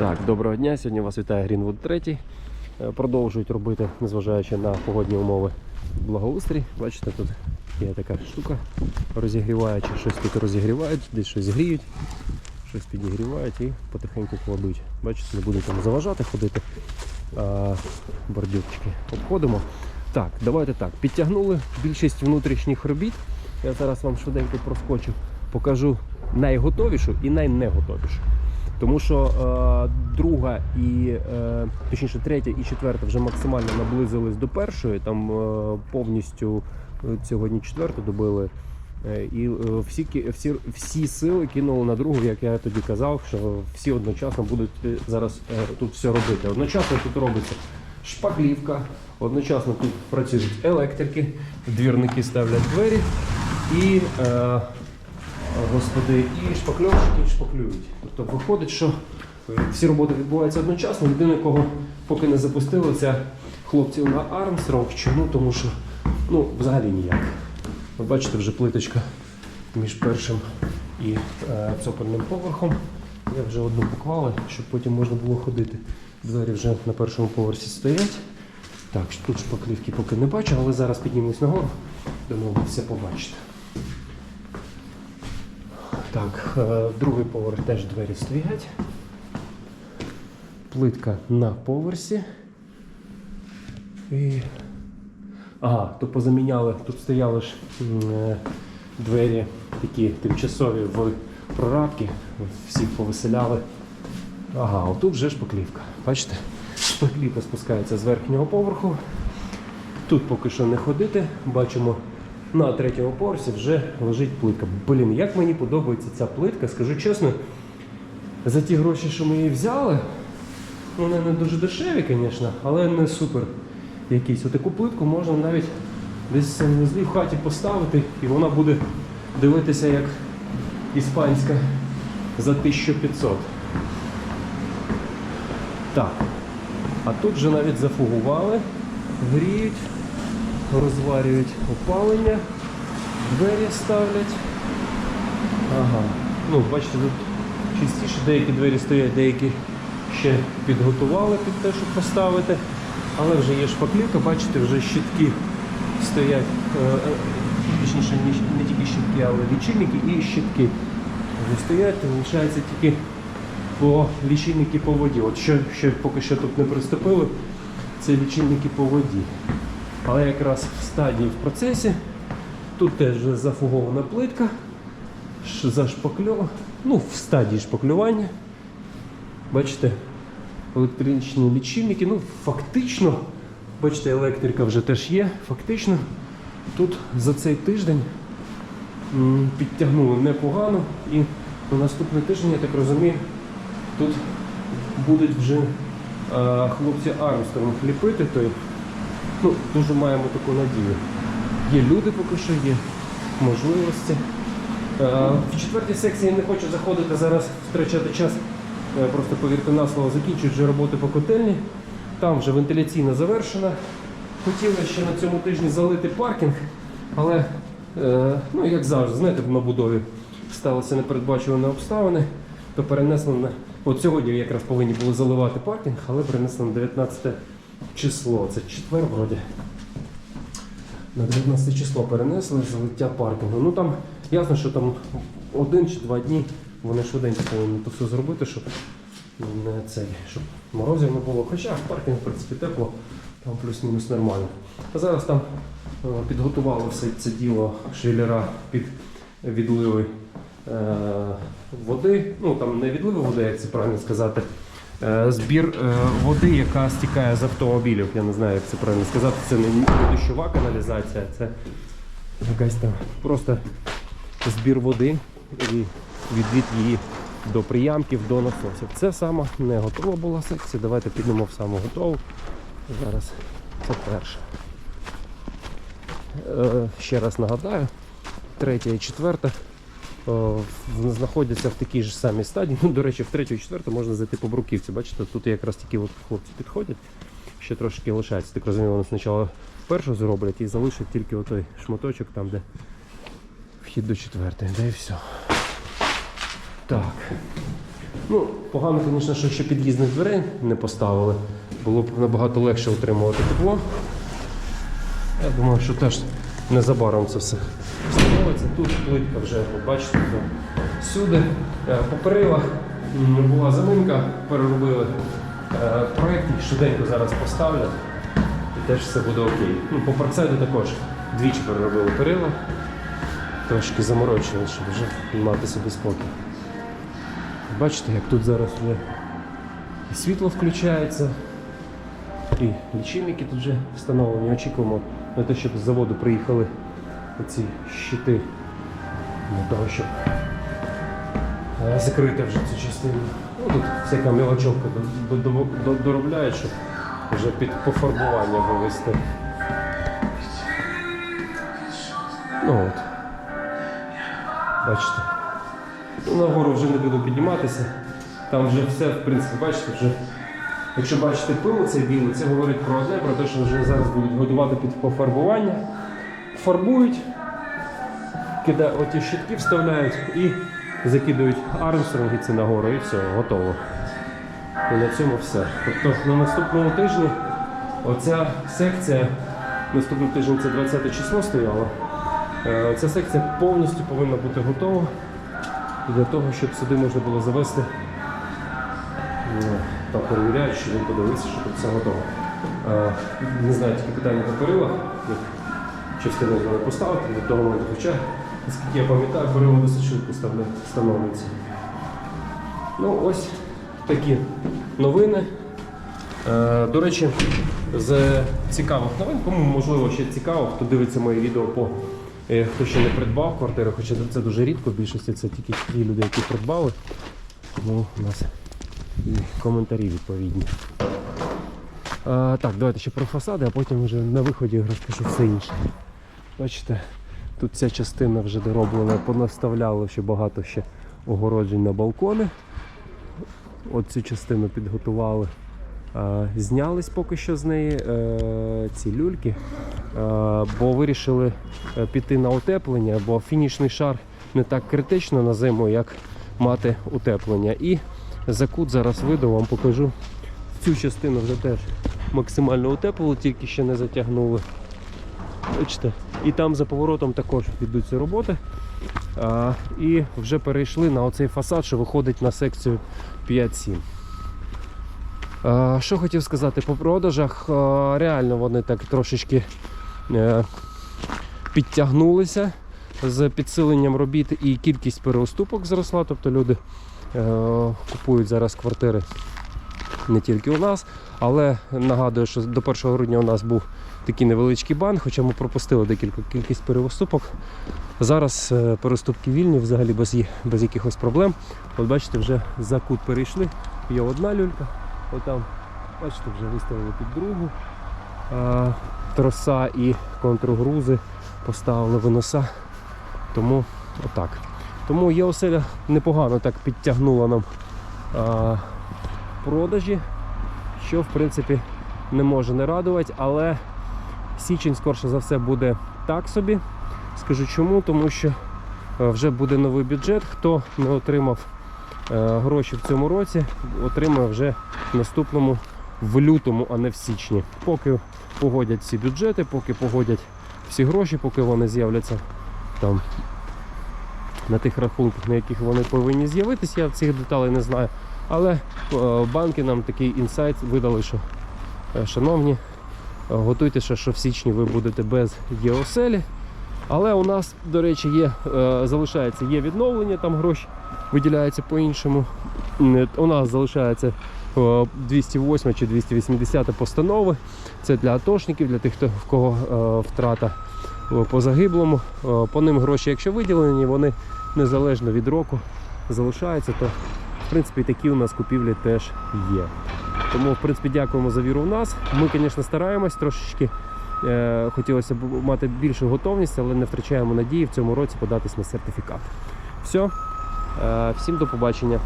Так, доброго дня. Сьогодні вас вітає Greenwood 3. Е, Продовжують робити, незважаючи на погодні умови, благоустрій. Бачите, тут є така штука розігріваюча, щось тут розігрівають, десь щось гріють, щось підігрівають і потихеньку кладуть. Бачите, не буду там заважати ходити. А, бордюрчики обходимо. Так, давайте так. Підтягнули більшість внутрішніх робіт. Я зараз вам швиденько проскочу, покажу найготовішу і найнеготовішу. Тому що е, друга і е, точніше третя і четверта вже максимально наблизились до першої. Там е, повністю е, сьогодні четверту добили. Е, І е, всі, всі, всі сили кинули на другу, як я тоді казав, що всі одночасно будуть зараз тут все робити. Одночасно тут робиться шпаклівка, одночасно тут працюють електрики, двірники ставлять двері і е, господи, і шпакльовщики шпаклюють. Тобто виходить, що всі роботи відбуваються одночасно. Єдине, кого поки не запустили, це хлопців на Армстронг. Чому? Тому що ну, взагалі ніяк. Ви бачите, вже плиточка між першим і е, цокольним поверхом. Я вже одну поклали, щоб потім можна було ходити. Двері вже на першому поверсі стоять. Так, тут шпаклівки поки не бачу, але зараз піднімусь нагору, ви все побачите. Так, е, другий поверх теж двері стоять. Плитка на поверсі. І... Ага, то позаміняли, тут стояли ж е, двері такі тимчасові в прорабки. Всіх повиселяли. Ага, отут вже шпаклівка. Бачите? Шпаклівка спускається з верхнього поверху. Тут поки що не ходити. Бачимо, на третьому поверсі вже лежить плитка. Блін, як мені подобається ця плитка, скажу чесно, за ті гроші, що ми її взяли, вони не дуже дешеві, звісно, але не супер якісь. Отаку плитку можна навіть десь в хаті поставити, і вона буде дивитися як іспанська за 1500. Так. А тут вже навіть зафугували, гріють, розварюють опалення, двері ставлять. Ага. Ну, бачите, тут частіше деякі двері стоять, деякі ще підготували під те, щоб поставити. Але вже є шпаклівка, бачите, вже щитки стоять, е, е, точніше, не, тільки щитки, але лічильники і щитки вже стоять, залишається тільки по лічильники по воді. От що ще поки що тут не приступили, це лічильники по воді. Але якраз в стадії в процесі тут теж вже зафугована плитка, ш- ну в стадії шпаклювання. Бачите, електричні лічильники. Ну, фактично, бачите, електрика вже теж є. Фактично, тут за цей тиждень підтягнули непогано. І на наступний тиждень, я так розумію, тут будуть вже е, хлопці Армстронг ліпити. То, ну, дуже маємо таку надію. Є люди поки що, є можливості. Е, В четвертій секції не хочу заходити зараз, втрачати час. Е, Просто повірте на слово, закінчують вже роботи по котельні. Там вже вентиляційна завершена. Хотіли ще на цьому тижні залити паркінг, але, е, ну як завжди, знаєте, на будові сталися непередбачувані обставини, то перенесли на. От сьогодні якраз повинні були заливати паркінг, але перенесли на 19 число. Це четвер вроді. На 19 число перенесли залиття паркінгу. Ну там ясно, що там один чи два дні вони швиденько повинні то все зробити, щоб не цей, щоб морозів не було. Хоча паркінг, в принципі, тепло, там плюс-мінус нормально. А зараз там е, підготували все це діло швеллера під відливи е, води. Ну там не відливи води, як це правильно сказати. Е, Збір е, води, яка стікає з автомобілів. Я не знаю, як це правильно сказати. Це не дощова каналізація, це якась там просто збір води і відвід її до приямків, до насосів. Це сама не готова була секція. Давайте підемо в саму готову. Зараз це перше. Е, ще раз нагадаю, третя і четверта знаходяться в такій ж самій стадії. Ну, до речі, в третю і четверту можна зайти по бруківці. Бачите, тут якраз такі от хлопці підходять, ще трошки лишається. Так розумію, вони спочатку першу зроблять і залишать тільки отой шматочок там, де вхід до четвертої. Да і все. Так. Ну, погано, звісно, що ще під'їзних дверей не поставили. Було б набагато легше утримувати тепло. Я думаю, що теж незабаром це все встановиться. Тут плитка вже, бачите, всюди. Е, По перилах була заминка, переробили е, проєкт, і швиденько зараз поставлять. І теж все буде окей. Ну, по парксайду також двічі переробили перила. Трошки заморочили, щоб вже мати собі спокій. Бачите, як тут зараз вже і світло включається, і лічильники тут вже встановлені. Очікуємо на те, щоб з заводу приїхали оці щити для того, щоб е, закрити вже цю частину. Ну, тут всяка мелочовка до- до- до- до- доробляють, щоб вже під пофарбування вивести. Ну от. Бачите. Ну, Нагору вже не буду підніматися. Там вже все, в принципі, бачите, вже. Якщо бачите пилу цей білий, це говорить про одне, про те, що вже зараз будуть готувати під пофарбування. Фарбують, кида, оті щитки вставляють і закидують армстронги ці нагору і все, готово. І на цьому все. Тобто на наступному тижні оця секція, наступний тиждень це 20 число стояло. Е, Ця секція повністю повинна бути готова для того, щоб сюди можна було завести ну, та перевіряють, що він подивився, що тут все готово. Е, Не знаю, тільки питання по перилах, частину треба поставити до того моменту, хоча, наскільки я пам'ятаю, перила досить швидко встановлюються. Ну, ось такі новини. Е, До речі, з цікавих новин, кому можливо ще цікаво, хто дивиться мої відео по е, хто ще не придбав квартиру, хоча це дуже рідко, в більшості це тільки ті люди, які придбали. Тому у нас і коментарі відповідні. А, так, давайте ще про фасади, а потім вже на виході розкажу все інше. Бачите, тут ця частина вже дороблена, понаставляли ще багато ще огороджень на балкони. От цю частину підготували. Знялись поки що з неї е, ці люльки, бо вирішили е, піти на утеплення, бо фінішний шар не так критично на зиму, як мати утеплення. І закут зараз виду, вам покажу. Цю частину вже теж максимально утеплили, тільки ще не затягнули. Бачите? І там за поворотом також відбудуться роботи. А, і вже перейшли на оцей фасад, що виходить на секцію 5-7. А, що хотів сказати по продажах, реально вони так трошечки е, підтягнулися з підсиленням робіт і кількість переуступок зросла, тобто люди е, купують зараз квартири не тільки у нас, але нагадую, що до 1 грудня у нас був такий невеличкий бан, хоча ми пропустили декілька кількість переуступок. Зараз е, переступки вільні, взагалі без, без якихось проблем. От бачите, вже за кут перейшли. Є одна люлька, отам, бачите, вже виставили під другу. Троса і контргрузи поставили виноса. Тому отак. Тому є оселя непогано так підтягнула нам а, продажі, що в принципі не може не радувати, але січень скорше за все буде так собі. Скажу чому, тому що е, вже буде новий бюджет. Хто не отримав е, гроші в цьому році, отримає вже в наступному в лютому, а не в січні. Поки погодять всі бюджети, поки погодять всі гроші, поки вони з'являться там на тих рахунках, на яких вони повинні з'явитися, я цих деталей не знаю. Але е, банки нам такий інсайт видали, що е, шановні, е, готуйтеся, що в січні ви будете без ЄОСЕЛі. Але у нас, до речі, є, залишається є відновлення, там гроші виділяються по-іншому. У нас залишається е, 208 чи 280 постанови. Це для атошників, для тих, хто в кого втрата по загиблому. По ним гроші, якщо виділені, вони незалежно від року залишаються, то в принципі такі у нас купівлі теж є. Тому, в принципі, дякуємо за віру в нас. Ми, звісно, стараємось трошечки. Е, хотілося б мати більшу готовність, але не втрачаємо надії в цьому році податись на сертифікат. Все, всім до побачення.